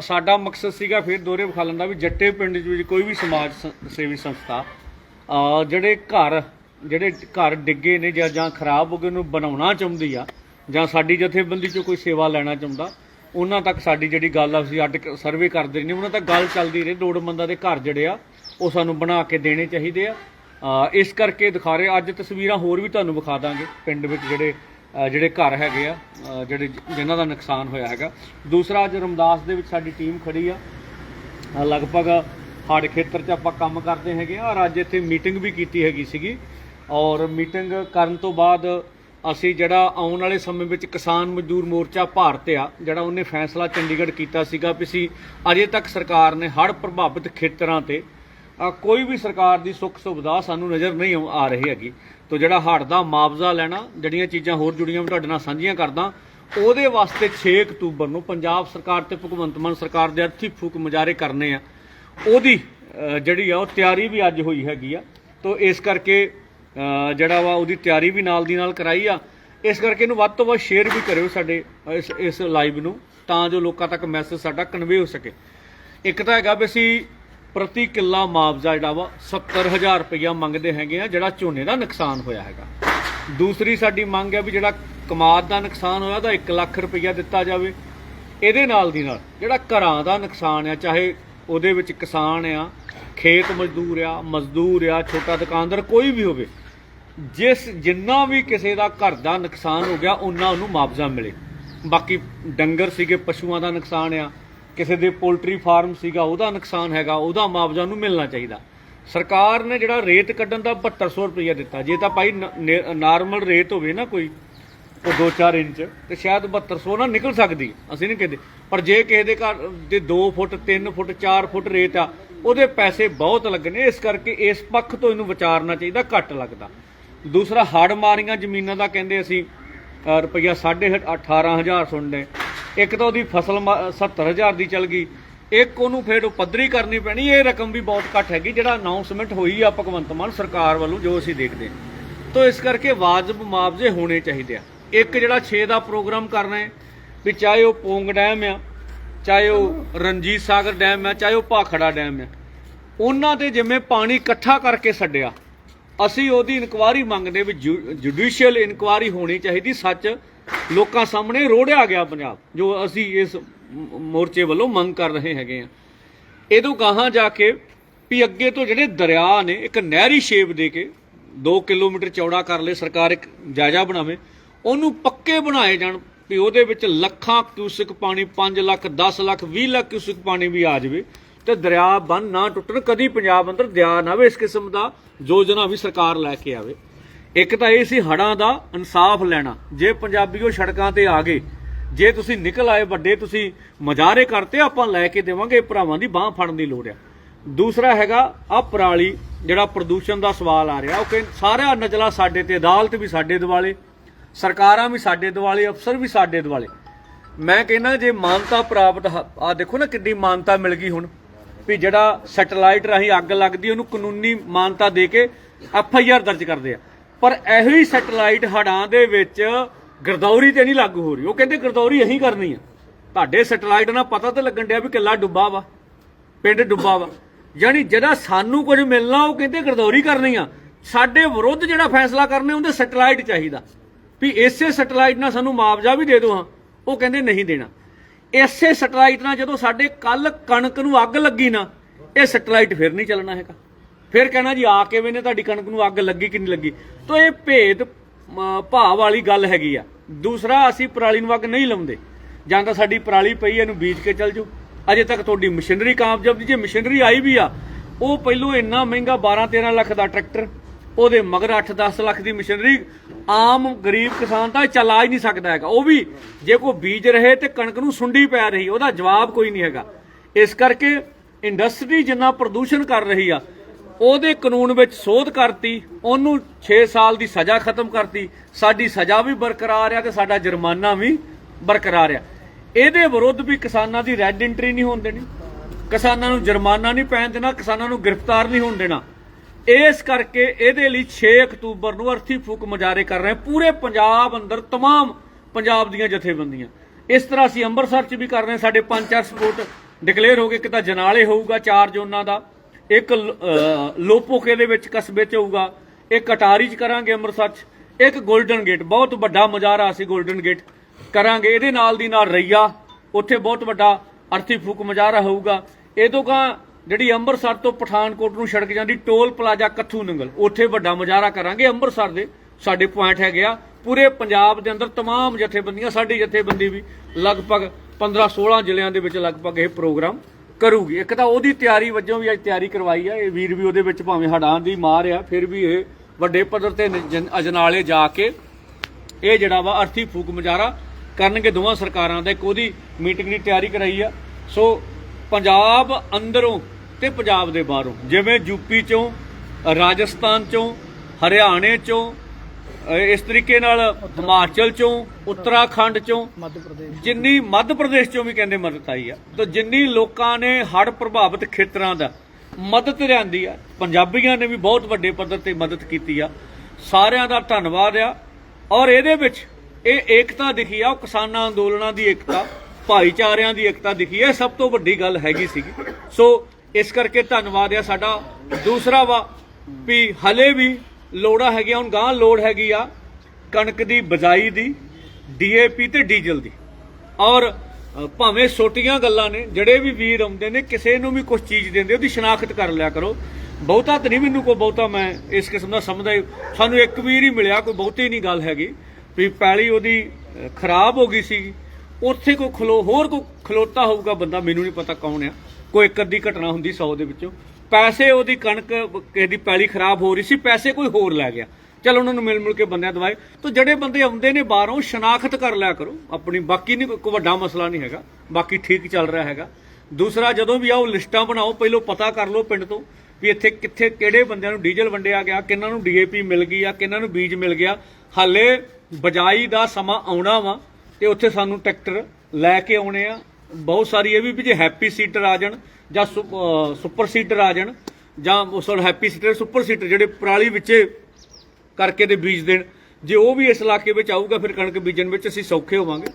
ਸਾਡਾ ਮਕਸਦ ਸੀਗਾ ਫਿਰ ਦੋਰੇ ਵਿਖਾਲਣ ਦਾ ਵੀ ਜੱਟੇ ਪਿੰਡ ਵਿੱਚ ਕੋਈ ਵੀ ਸਮਾਜ ਸ- ਸੇਵੀ ਸੰਸਥਾ, ਅਹ, ਜਿਹੜੇ ਘਰ ਜਿਹੜੇ ਘਰ ਡਿੱਗੇ ਨੇ ਜਾਂ ਜਾਂ ਖਰਾਬ ਹੋ ਗਏ ਉਹਨੂੰ ਬਣਾਉਣਾ ਚਾਹੁੰਦੀ ਆ ਜਾਂ ਸਾਡੀ ਜਥੇਬੰਦੀ ਚੋਂ ਕੋਈ ਸੇਵਾ ਲੈਣਾ ਚਾਹੁੰਦਾ, ਉਹਨਾਂ ਤੱਕ ਸਾਡੀ ਜਿਹੜੀ ਗੱਲ ਆ ਅਸੀਂ ਅੱਡ ਸਰਵੇ ਕਰਦੇ ਨੇ ਉਹਨਾਂ ਤੱਕ ਗੱਲ ਚੱਲਦੀ ਰਹੇ, ਲੋੜਵੰਦਾਂ ਦੇ ਘਰ ਜਿਹੜੇ ਆ, ਉਹ ਸਾਨੂੰ ਬਣਾ ਕੇ ਦੇਣੇ ਚਾਹੀਦੇ ਆ। ਅਹ, ਇਸ ਕਰਕੇ ਦਿਖਾ ਰਹੇ, ਅੱਜ ਤਸਵੀਰਾਂ ਹੋਰ ਵੀ ਤੁਹਾਨੂੰ ਵਿਖਾ ਦਾਂਗੇ, ਪਿੰਡ ਵਿੱਚ ਜਿਹੜੇ ਜਿਹੜੇ ਘਰ ਹੈਗੇ ਆ ਜਿਹੜੇ ਜਿਨ੍ਹਾਂ ਦਾ ਨੁਕਸਾਨ ਹੋਇਆ ਹੈਗਾ। ਦੂਸਰਾ, ਅੱਜ ਰਮਦਾਸ ਦੇ ਵਿੱਚ ਸਾਡੀ ਟੀਮ ਖੜੀ ਆ। ਲਗਭਗ ਹੜ ਖੇਤਰ 'ਚ ਆਪਾਂ ਕੰਮ ਕਰਦੇ ਹੈਗੇ ਆ ਔਰ ਅੱਜ ਇੱਥੇ ਮੀਟਿੰਗ ਵੀ ਕੀਤੀ ਹੈਗੀ ਸੀਗੀ। ਔਰ ਮੀਟਿੰਗ ਕਰਨ ਤੋਂ ਬਾਅਦ ਅਸੀਂ ਜਿਹੜਾ ਆਉਣ ਵਾਲੇ ਸਮੇਂ ਵਿੱਚ ਕਿਸਾਨ ਮਜ਼ਦੂਰ ਮੋਰਚਾ ਭਾਰਤ ਆ, ਜਿਹੜਾ ਉਹਨੇ ਫੈਸਲਾ ਚੰਡੀਗੜ੍ਹ ਕੀਤਾ ਸੀਗਾ ਵੀ ਸੀ ਅਜੇ ਤੱਕ ਸਰਕਾਰ ਨੇ ਹੜ੍ਹ ਪ੍ਰਭਾਵਿਤ ਖੇਤਰਾਂ ਤੇ ਕੋਈ ਵੀ ਸਰਕਾਰ ਦੀ ਸੁੱਖ ਸੁਵਿਧਾ ਸਾਨੂੰ ਨਜ਼ਰ ਨਹੀਂ ਆਉ- ਆ ਰਹੀ ਹੈਗੀ। ਤੋ ਜਿਹੜਾ ਹੜ੍ਹ ਦਾ ਮੁਆਵਜ਼ਾ ਲੈਣਾ, ਜਿਹੜੀਆਂ ਚੀਜ਼ਾਂ ਹੋਰ ਜੁੜੀਆਂ ਮੈਂ ਤੁਹਾਡੇ ਨਾਲ ਸਾਂਝੀਆਂ ਕਰਦਾ, ਉਹਦੇ ਵਾਸਤੇ 6 ਅਕਤੂਬਰ ਨੂੰ ਪੰਜਾਬ ਸਰਕਾਰ ਤੇ ਭਗਵੰਤ ਮਾਨ ਸਰਕਾਰ ਦੇ ਅਰਥੀ ਫੂਕ ਮੁਜ਼ਾਹਰੇ ਕਰਨੇ ਆ। ਉਹਦੀ ਜਿਹੜੀ ਆ, ਉਹ ਤਿਆਰੀ ਵੀ ਅੱਜ ਹੋਈ ਹੈਗੀ ਆ। ਤੋ ਇਸ ਕਰਕੇ ਜਿਹੜਾ ਵਾ ਉਹਦੀ ਤਿਆਰੀ ਵੀ ਨਾਲ ਦੀ ਨਾਲ ਕਰਾਈ ਆ। ਇਸ ਕਰਕੇ ਇਹਨੂੰ ਵੱਧ ਤੋਂ ਵੱਧ ਸ਼ੇਅਰ ਵੀ ਕਰਿਓ ਸਾਡੇ, ਇਸ ਇਸ ਲਾਈਵ ਨੂੰ, ਤਾਂ ਜੋ ਲੋਕਾਂ ਤੱਕ ਮੈਸੇਜ ਸਾਡਾ ਕਨਵੇ ਹੋ ਸਕੇ। ਇੱਕ ਤਾਂ ਹੈਗਾ ਵੀ ਅਸੀਂ ਪ੍ਰਤੀ ਕਿੱਲਾ ਮੁਆਵਜ਼ਾ ਜਿਹੜਾ ਵਾ 70000 ਰੁਪਇਆ ਮੰਗਦੇ ਹੈਗੇ ਆ, ਜਿਹੜਾ ਝੋਨੇ ਦਾ ਨੁਕਸਾਨ ਹੋਇਆ ਹੈਗਾ। ਦੂਸਰੀ ਸਾਡੀ ਮੰਗ ਹੈ ਵੀ ਜਿਹੜਾ ਕਮਾਦ ਦਾ ਨੁਕਸਾਨ ਹੋਇਆ ਤਾਂ 1 ਲੱਖ ਰੁਪਇਆ ਦਿੱਤਾ ਜਾਵੇ। ਇਹਦੇ ਨਾਲ ਦੀ ਨਾਲ ਜਿਹੜਾ ਘਰਾਂ ਦਾ ਨੁਕਸਾਨ ਆ, ਚਾਹੇ ਉਹਦੇ ਵਿੱਚ ਕਿਸਾਨ ਆ, ਖੇਤ ਮਜ਼ਦੂਰ ਆ ਮਜ਼ਦੂਰ ਆ, ਛੋਟਾ ਦੁਕਾਨਦਾਰ, ਕੋਈ ਵੀ ਹੋਵੇ, ਜਿਸ ਜਿੰਨਾ ਵੀ ਕਿਸੇ ਦਾ ਘਰ ਦਾ ਨੁਕਸਾਨ ਹੋ ਗਿਆ, ਉਹਨਾਂ ਉਹਨੂੰ ਮੁਆਵਜ਼ਾ ਮਿਲੇ। ਬਾਕੀ ਡੰਗਰ ਸੀਗੇ, ਪਸ਼ੂਆਂ ਦਾ ਨੁਕਸਾਨ ਆ ਕਿਸੇ ਦੇ ਪੋਲਟਰੀ ਫਾਰਮ ਸੀਗਾ ਉਹਦਾ ਨੁਕਸਾਨ ਹੈਗਾ ਉਹਦਾ ਮੁਆਵਜ਼ਾ ਉਹਨੂੰ ਮਿਲਣਾ ਚਾਹੀਦਾ। ਸਰਕਾਰ ਨੇ ਜਿਹੜਾ ਰੇਤ ਕੱਢਣ ਦਾ 7200 ਰੁਪਇਆ ਦਿੱਤਾ ਜੇ ਤਾਂ ਭਾਈ ਨਾਰਮਲ ਰੇਤ ਹੋਵੇ ਨਾ ਕੋਈ ਉਹ 2-4 ਇੰਚ ਤੇ ਸ਼ਾਇਦ 7200 ਨਾ ਨਿਕਲ ਸਕਦੀ ਅਸੀਂ ਨਹੀਂ ਕਹਿੰਦੇ। ਪਰ ਜੇ ਕਿਸੇ ਦੇ ਘਰ ਦੇ 2 ਫੁੱਟ 3 ਫੁੱਟ 4 ਫੁੱਟ ਰੇਤ ਆ ਉਹਦੇ ਪੈਸੇ ਬਹੁਤ ਲੱਗਣੇ ਇਸ ਕਰਕੇ ਇਸ ਪੱਖ ਤੋਂ ਇਹਨੂੰ ਵਿਚਾਰਨਾ ਚਾਹੀਦਾ ਘੱਟ ਲੱਗਦਾ। ਦੂਸਰਾ ਹੜ ਮਾਰੀਆਂ ਜ਼ਮੀਨਾਂ ਦਾ ਕਹਿੰਦੇ ਅਸੀਂ ਅ, ਰੁਪਈਆ 18500 ਸੁਣਨੇ ਇੱਕ ਤਾਂ ਉਹਦੀ ਫਸਲ ਮ- 70000 ਦੀ ਚਲ ਗਈ, ਇੱਕ ਉਹਨੂੰ ਫਿਰ ਉਹ ਪੱਧਰੀ ਕਰਨੀ ਪੈਣੀ, ਇਹ ਰਕਮ ਵੀ ਬਹੁਤ ਘੱਟ ਹੈਗੀ, ਜਿਹੜਾ ਅਨਾਉਂਸਮੈਂਟ ਹੋਈ ਆ ਭਗਵੰਤ ਮਾਨ ਸਰਕਾਰ ਵੱਲੋਂ, ਜੋ ਅਸੀਂ ਦੇਖਦੇ ਹਾਂ। ਤੋ ਇਸ ਕਰਕੇ ਵਾਜਬ ਮੁਆਵਜ਼ੇ ਹੋਣੇ ਚਾਹੀਦੇ ਆ। ਇੱਕ ਜਿਹੜਾ 6 ਦਾ ਪ੍ਰੋਗਰਾਮ ਕਰਨਾ ਹੈ, ਵੀ ਚਾਹੇ ਉਹ ਪੋਂਗ ਡੈਮ ਆ, ਚਾਹੇ ਉਹ ਰਣਜੀਤ ਸਾਗਰ ਡੈਮ ਆ, ਚਾਹੇ ਉਹ ਭਾਖੜਾ ਡੈਮ ਆ, ਉਹਨਾਂ ਦੇ ਜਿਵੇਂ ਪਾਣੀ ਇਕੱਠਾ ਕਰਕੇ ਛੱਡਿਆ, ਅਸੀਂ ਉਹਦੀ ਇਨਕੁਆਰੀ ਮੰਗਦੇ ਵੀ ਜੁਡੀਸ਼ੀਅਲ ਇਨਕੁਆਰੀ ਹੋਣੀ ਚਾਹੀਦੀ, ਸੱਚ ਲੋਕਾਂ ਸਾਹਮਣੇ ਰੋੜਿਆ ਗਿਆ ਪੰਜਾਬ, ਜੋ ਅਸੀਂ ਇਸ ਮੋਰਚੇ ਵੱਲੋਂ ਮੰਗ ਕਰ ਰਹੇ ਹੈਗੇ ਆ ਇਹਦੋਂ ਗਾਹਾਂ ਜਾ ਕੇ ਵੀ ਅੱਗੇ ਤੋਂ ਜਿਹੜੇ ਦਰਿਆ ਨੇ, ਇੱਕ ਨਹਿਰੀ ਸ਼ੇਪ ਦੇ ਕੇ 2 ਕਿਲੋਮੀਟਰ ਚੌੜਾ ਕਰ ਲਏ ਸਰਕਾਰ ਇੱਕ ਜਾਇਜ਼ਾ ਬਣਾਵੇ, ਉਹਨੂੰ ਪੱਕੇ ਬਣਾਏ ਜਾਣ ਵੀ ਉਹਦੇ ਵਿੱਚ ਲੱਖਾਂ ਕਿਊਸਿਕ ਪਾਣੀ 5 ਲੱਖ 10 ਲੱਖ 20 ਲੱਖ ਕਿਊਸਿਕ ਪਾਣੀ ਵੀ ਆ ਜਾਵੇ ਤੇ ਦਰਿਆ ਬੰਨ ਨਾ ਟੁੱਟਣ, ਕਦੀ ਪੰਜਾਬ ਅੰਦਰ ਦਰਿਆ ਨਾ ਆਵੇ ਇਸ ਕਿਸਮ ਦਾ ਯੋਜਨਾ ਵੀ ਸਰਕਾਰ ਲੈ ਕੇ ਆਵੇ। ਇੱਕ ਤਾਂ ਇਹ ਸੀ ਹੜਾਂ ਦਾ ਇਨਸਾਫ ਲੈਣਾ। ਜੇ ਪੰਜਾਬੀਓ ਸੜਕਾਂ ਤੇ ਆ ਗਏ, ਜੇ ਤੁਸੀਂ ਨਿਕਲ ਆਏ ਵੱਡੇ, ਤੁਸੀਂ ਮਜ਼ਾਰੇ ਕਰਤੇ, ਆਪਾਂ ਲੈ ਕੇ ਦੇਵਾਂਗੇ, ਭਰਾਵਾਂ ਦੀ ਬਾਹ ਫੜਨ ਦੀ ਲੋੜ ਆ। ਦੂਸਰਾ ਹੈਗਾ ਆ ਪਰਾਲੀ, ਜਿਹੜਾ ਪ੍ਰਦੂਸ਼ਣ ਦਾ ਸਵਾਲ ਆ ਰਿਹਾ, ਉਹ ਕਹਿੰਦੇ ਸਾਰਾ ਨਜਲਾ ਸਾਡੇ ਤੇ, ਅਦਾਲਤ ਵੀ ਸਾਡੇ ਦਿਵਾਲੇ, ਸਰਕਾਰਾਂ ਵੀ ਸਾਡੇ ਦਿਵਾਲੇ, ਅਫਸਰ ਵੀ ਸਾਡੇ ਦਿਵਾਲੇ। ਮੈਂ ਕਹਿੰਦਾ, ਜੇ ਮਾਨਤਾ ਪ੍ਰਾਪਤ ਆ ਦੇਖੋ ਨਾ ਕਿੰਨੀ ਮਾਨਤਾ ਮਿਲ ਗਈ ਹੁਣ, ਵੀ ਜਿਹੜਾ ਸੈਟੇਲਾਈਟ ਰਾਹੀਂ ਅੱਗ ਲੱਗਦੀ, ਉਹਨੂੰ ਕਾਨੂੰਨੀ ਮਾਨਤਾ ਦੇ ਕੇ ਐਫ ਆਈ ਆਰ ਦਰਜ ਕਰਦੇ ਆ। ਪਰ ਇਹੋ ਹੀ ਸੈਟੇਲਾਈਟ ਹੜਾਂ ਦੇ ਵਿੱਚ ਗਰਦੌਰੀ ਤੇ ਨਹੀਂ ਲਾਗੂ ਹੋ ਰਹੀ। ਉਹ ਕਹਿੰਦੇ ਗਰਦੌਰੀ ਅਸੀਂ ਕਰਨੀ ਆ। ਤੁਹਾਡੇ ਸੈਟੇਲਾਈਟ ਨਾਲ ਪਤਾ ਤਾਂ ਲੱਗਣ ਡਿਆ ਵੀ ਕਿੱਲਾ ਡੁੱਬਾ ਵਾ, ਪਿੰਡ ਡੁੱਬਾ ਵਾ। ਯਾਨੀ ਜਿਹੜਾ ਸਾਨੂੰ ਕੁਝ ਮਿਲਣਾ, ਉਹ ਕਹਿੰਦੇ ਗਰਦੌਰੀ ਕਰਨੀ ਆ। ਸਾਡੇ ਵਿਰੁੱਧ ਜਿਹੜਾ ਫੈਸਲਾ ਕਰਨੇ, ਉਹਦੇ ਸੈਟੇਲਾਈਟ ਚਾਹੀਦਾ। ਵੀ ਇਸੇ ਸੈਟੇਲਾਈਟ ਨਾਲ ਸਾਨੂੰ ਮੁਆਵਜ਼ਾ ਵੀ ਦੇ ਦਿਓ ਹਾਂ, ਉਹ ਕਹਿੰਦੇ ਨਹੀਂ ਦੇਣਾ। ਇਸੇ ਸੈਟੇਲਾਈਟ ਨਾਲ ਜਦੋਂ ਸਾਡੇ ਕੱਲ ਕਣਕ ਨੂੰ ਅੱਗ ਲੱਗੀ ਨਾ, ਇਹ ਸੈਟਲਾਈਟ ਫਿਰ ਨਹੀਂ ਚੱਲਣਾ ਹੈਗਾ। ਫਿਰ ਕਹਿਣਾ ਜੀ, ਆ ਕਿਵੇਂ ਨੇ, ਤੁਹਾਡੀ ਕਣਕ ਨੂੰ ਅੱਗ ਲੱਗੀ ਕਿ ਨਹੀਂ ਲੱਗੀ? ਤਾਂ ਇਹ ਭੇਦ ਭਾਵ ਵਾਲੀ ਗੱਲ ਹੈਗੀ ਆ। ਦੂਸਰਾ, ਅਸੀਂ ਪਰਾਲੀ ਨੂੰ ਅੱਗ ਨਹੀਂ ਲਾਉਂਦੇ। ਜਾਂ ਤਾਂ ਸਾਡੀ ਪਰਾਲੀ ਪਈ ਇਹਨੂੰ ਬੀਜ ਕੇ ਚੱਲ ਜਾਓ। ਅਜੇ ਤੱਕ ਤੁਹਾਡੀ ਮਸ਼ੀਨਰੀ ਕਾਮਯਾਬ ਨਹੀਂ। ਜੇ ਮਸ਼ੀਨਰੀ ਆਈ ਵੀ ਆ, ਉਹ ਪਹਿਲੋਂ ਇੰਨਾ ਮਹਿੰਗਾ 12 13 ਲੱਖ ਦਾ ਟਰੈਕਟਰ, ਉਹਦੇ ਮਗਰ 8-10 ਲੱਖ ਦੀ ਮਸ਼ੀਨਰੀ, ਆਮ ਗਰੀਬ ਕਿਸਾਨ ਤਾਂ ਚਲਾ ਹੀ ਨਹੀਂ ਸਕਦਾ ਹੈਗਾ। ਉਹ ਵੀ ਜੇ ਕੋਈ ਬੀਜ ਰਹੇ ਤੇ ਕਣਕ ਨੂੰ ਸੁੰਡੀ ਪੈ ਰਹੀ, ਉਹਦਾ ਜਵਾਬ ਕੋਈ ਨਹੀਂ ਹੈਗਾ। ਇਸ ਕਰਕੇ ਇੰਡਸਟਰੀ ਜਿੰਨਾ ਪ੍ਰਦੂਸ਼ਣ ਕਰ ਰਹੀ ਆ ਉਹਦੇ ਕਾਨੂੰਨ ਵਿੱਚ ਸੋਧ ਕਰਤੀ ਉਹਨੂੰ 6 ਸਾਲ ਦੀ ਸਜ਼ਾ ਖਤਮ ਕਰਤੀ ਸਾਡੀ ਸਜ਼ਾ ਵੀ ਬਰਕਰਾਰ ਆ ਤੇ ਸਾਡਾ ਜੁਰਮਾਨਾ ਵੀ ਬਰਕਰਾਰ ਆ ਇਹਦੇ ਵਿਰੁੱਧ ਵੀ ਕਿਸਾਨਾਂ ਦੀ ਰੈੱਡ ਐਂਟਰੀ ਨਹੀਂ ਹੋਣ ਦੇਣੀ ਕਿਸਾਨਾਂ ਨੂੰ ਜੁਰਮਾਨਾ ਨਹੀਂ ਪੈਣ ਦੇਣਾ ਕਿਸਾਨਾਂ ਨੂੰ ਗ੍ਰਿਫਤਾਰ ਨਹੀਂ ਹੋਣ ਦੇਣਾ ਇਸ ਕਰਕੇ ਇਹਦੇ ਲਈ 6 ਅਕਤੂਬਰ ਨੂੰ ਅਰਥੀ ਫੂਕ ਮੁਜ਼ਾਹਰੇ ਕਰ ਰਹੇ ਹਾਂ। ਪੂਰੇ ਪੰਜਾਬ ਅੰਦਰ तमाम ਪੰਜਾਬ ਦੀਆਂ ਜਥੇਬੰਦੀਆਂ ਇਸ ਤਰ੍ਹਾਂ ਅਸੀਂ ਅੰਮ੍ਰਿਤਸਰ 'ਚ ਵੀ ਕਰ ਰਹੇ ਹਾਂ ਸਾਡੇ ਪੰਜ ਚਾਰ ਸਪੋਰਟ ਡਿਕਲੇਅਰ ਹੋ ਗਏ ਕਿ ਤਾਂ ਜਨਾਲੇ ਹੋਊਗਾ ਚਾਰ ਜ਼ੋਨਾਂ ਦਾ ਇੱਕ ਲੋਪੋਕੇ ਦੇ ਵਿੱਚ ਕਸਬੇ 'ਚ ਹੋਊਗਾ, ਇੱਕ ਅਟਾਰੀ 'ਚ ਕਰਾਂਗੇ ਅੰਮ੍ਰਿਤਸਰ 'ਚ, ਇੱਕ ਗੋਲਡਨ ਗੇਟ, ਬਹੁਤ ਵੱਡਾ ਮਜ਼ਾਰਾ ਅਸੀਂ ਗੋਲਡਨ ਗੇਟ ਕਰਾਂਗੇ, ਇਹਦੇ ਨਾਲ ਦੀ ਨਾਲ ਰਈਆ, ਉੱਥੇ ਬਹੁਤ ਵੱਡਾ ਅਰਥੀ ਫੂਕ ਮਜ਼ਾਰਾ ਹੋਊਗਾ। ਇਹ ਤੋਂ ਗਾ ਜਿਹੜੀ ਅੰਮ੍ਰਿਤਸਰ ਤੋਂ ਪਠਾਨਕੋਟ ਨੂੰ ਸੜਕ ਜਾਂਦੀ, ਟੋਲ ਪਲਾਜ਼ਾ ਕੱਥੂ ਨੰਗਲ, ਉੱਥੇ ਵੱਡਾ ਮਜ਼ਾਰਾ ਕਰਾਂਗੇ ਅੰਮ੍ਰਿਤਸਰ ਦੇ, ਸਾਡੇ ਪੁਆਇੰਟ ਹੈਗੇ ਆ। ਪੂਰੇ ਪੰਜਾਬ ਦੇ ਅੰਦਰ ਤਮਾਮ ਜਥੇਬੰਦੀਆਂ, ਸਾਡੀ ਜਥੇਬੰਦੀ ਵੀ ਲਗਭਗ 15 16 ਜ਼ਿਲ੍ਹਿਆਂ ਦੇ ਵਿੱਚ ਲਗਭਗ ਇਹ ਪ੍ਰੋਗਰਾਮ ਕਰੂਗੀ। ਇੱਕ ਤਾਂ ਉਹਦੀ ਤਿਆਰੀ ਵਜੋਂ ਵੀ ਅੱਜ ਤਿਆਰੀ ਕਰਵਾਈ ਆ। ਇਹ ਵੀਰ ਵੀ ਉਹਦੇ ਵਿੱਚ ਭਾਵੇਂ ਹੜਾਂ ਦੀ ਮਾਰ ਆ, ਫਿਰ ਵੀ ਇਹ ਵੱਡੇ ਪੱਧਰ ਤੇ ਅਜਨਾਲੇ ਜਾ ਕੇ ਇਹ ਜਿਹੜਾ ਵਾ ਅਰਥੀ ਫੂਕ ਮੁਜ਼ਾਹਰਾ ਕਰਨਗੇ। ਦੋਵਾਂ ਸਰਕਾਰਾਂ ਦਾ ਇੱਕ ਉਹਦੀ ਮੀਟਿੰਗ ਦੀ ਤਿਆਰੀ ਕਰਾਈ ਆ। ਸੋ ਪੰਜਾਬ ਅੰਦਰੋਂ ਤੇ ਪੰਜਾਬ ਦੇ ਬਾਹਰੋਂ, ਜਿਵੇਂ ਯੂਪੀ ਚੋਂ, ਰਾਜਸਥਾਨ ਚੋਂ, ਹਰਿਆਣੇ ਚੋਂ ਇਸ ਤਰੀਕੇ ਨਾਲ ਹਿਮਾਚਲ ਚੋਂ ਉੱਤਰਾਖੰਡ ਚੋਂ ਮੱਧ ਪ੍ਰਦੇਸ਼ ਜਿੰਨੀ ਮੱਧ ਪ੍ਰਦੇਸ਼ ਚੋਂ ਵੀ ਕਹਿੰਦੇ ਮਦਦ ਆਈ ਆ ਤਾਂ ਜਿੰਨੀ ਲੋਕਾਂ ਨੇ ਹੜ੍ਹ ਪ੍ਰਭਾਵਿਤ ਖੇਤਰਾਂ ਦਾ ਮਦਦ ਲਿਆਂਦੀ ਆ ਪੰਜਾਬੀਆਂ ਨੇ ਵੀ ਬਹੁਤ ਵੱਡੇ ਪੱਧਰ ਤੇ ਮਦਦ ਕੀਤੀ ਆ ਸਾਰਿਆਂ ਦਾ ਧੰਨਵਾਦ ਆ ਔਰ ਇਹਦੇ ਵਿੱਚ ਇਹ ਏਕਤਾ ਦਿਖੀ ਆ ਉਹ ਕਿਸਾਨਾਂ ਅੰਦੋਲਨਾਂ ਦੀ ਏਕਤਾ ਭਾਈਚਾਰਿਆਂ ਦੀ ਏਕਤਾ ਦਿਖੀ ਹੈ ਸਭ ਤੋਂ ਵੱਡੀ ਗੱਲ ਹੈਗੀ ਸੀਗੀ। ਸੋ ਇਸ ਕਰਕੇ ਧੰਨਵਾਦ ਆ ਸਾਡਾ। ਦੂਸਰਾ ਵਾ ਵੀ ਹਲੇ ਵੀ ਲੋੜਾਂ ਹੈਗੀਆਂ, ਹੁਣ ਗਾਂ ਲੋੜ ਹੈਗੀ ਆ ਕਣਕ ਦੀ, ਬਜਾਈ ਦੀ, ਡੀਏਪੀ ਤੇ ਡੀਜ਼ਲ ਦੀ। ਔਰ ਭਾਵੇਂ ਛੋਟੀਆਂ ਗੱਲਾਂ ਨੇ, ਜਿਹੜੇ ਵੀ ਵੀਰ ਆਉਂਦੇ ਨੇ, ਕਿਸੇ ਨੂੰ ਵੀ ਕੁਝ ਚੀਜ਼ ਦਿੰਦੇ, ਉਹਦੀ ਸ਼ਨਾਖਤ ਕਰ ਲਿਆ ਕਰੋ। ਬਹੁਤਾ ਤਾਂ ਨਹੀਂ ਮੈਨੂੰ ਕੋਈ ਬਹੁਤਾ ਮੈਂ ਇਸ ਕਿਸਮ ਦਾ ਸਮਝਦਾ ਸਾਨੂੰ ਇੱਕ ਵੀਰ ਹੀ ਮਿਲਿਆ, ਕੋਈ ਬਹੁਤੀ ਨਹੀਂ ਗੱਲ ਹੈਗੀ। ਵੀ ਪੈਲੀ ਉਹਦੀ ਖਰਾਬ ਹੋ ਗਈ ਸੀ ਉੱਥੇ ਕੋਈ ਖਲੋ, ਹੋਰ ਕੋਈ ਖਲੋਤਾ ਹੋਊਗਾ ਬੰਦਾ, ਮੈਨੂੰ ਨਹੀਂ ਪਤਾ ਕੌਣ ਆ। ਕੋਈ ਇੱਕ ਅੱਧੀ ਘਟਨਾ ਹੁੰਦੀ 100 ਦੇ ਵਿੱਚੋਂ। ਪੈਸੇ ਉਹਦੀ ਕਣਕ ਕਿਸੇ ਦੀ ਪੈਲੀ ਖਰਾਬ ਹੋ ਰਹੀ ਸੀ, ਪੈਸੇ ਕੋਈ ਹੋਰ ਲੈ ਗਿਆ। ਚਲ ਉਹਨਾਂ ਨੂੰ ਮਿਲ ਮਿਲ ਕੇ ਬੰਦਿਆਂ ਦਵਾਏ। ਤਾਂ ਜਿਹੜੇ ਬੰਦੇ ਆਉਂਦੇ ਨੇ ਬਾਹਰੋਂ, ਸ਼ਨਾਖਤ ਕਰ ਲਿਆ ਕਰੋ। ਆਪਣੀ ਬਾਕੀ ਨਹੀਂ, ਕੋਈ ਵੱਡਾ ਮਸਲਾ ਨਹੀਂ ਹੈਗਾ। ਬਾਕੀ ਠੀਕ ਚੱਲ ਰਿਹਾ ਹੈਗਾ। ਦੂਸਰਾ, ਜਦੋਂ ਵੀ ਆਓ, ਲਿਸਟਾਂ ਬਣਾਓ, ਪਹਿਲਾਂ ਪਤਾ ਕਰ ਲਓ ਪਿੰਡ ਤੋਂ ਵੀ ਇੱਥੇ ਕਿੱਥੇ, ਕਿਹੜੇ ਬੰਦਿਆਂ ਨੂੰ ਡੀਜ਼ਲ ਵੰਡਿਆ ਗਿਆ ਕਿੰਨਾਂ ਨੂੰ ਡੀਏਪੀ ਮਿਲ ਗਈ ਆ ਕਿੰਨਾਂ ਨੂੰ ਬੀਜ ਮਿਲ ਗਿਆ। ਹਾਲੇ ਬਜਾਈ ਦਾ ਸਮਾਂ ਆਉਣਾ ਵਾ ਤੇ ਉੱਥੇ ਸਾਨੂੰ ਟਰੈਕਟਰ ਲੈ ਕੇ ਆਉਣੇ ਆ। ਬਹੁਤ ਸਾਰੀ ਇਹ ਵੀ ਵੀ ਜੇ ਹੈਪੀ ਸੀਟਰ ਆ ਜਾਣ ਜਾਂ ਸੁ- ਸੁਪਰ ਸੀਟਰ ਆ ਜਾਣ ਜਾਂ ਉਸ ਵਾਰ ਹੈਪੀ ਸੀਟਰ ਸੁਪਰ ਸੀਟਰ ਜਿਹੜੇ ਪਰਾਲੀ ਵਿੱਚੇ ਕਰਕੇ ਤੇ ਬੀਜ ਦੇਣ ਜੇ ਉਹ ਵੀ ਇਸ ਇਲਾਕੇ ਵਿੱਚ ਆਊਗਾ, ਫਿਰ ਕਣਕ ਬੀਜਣ ਵਿੱਚ ਅਸੀਂ ਸੌਖੇ ਹੋਵਾਂਗੇ।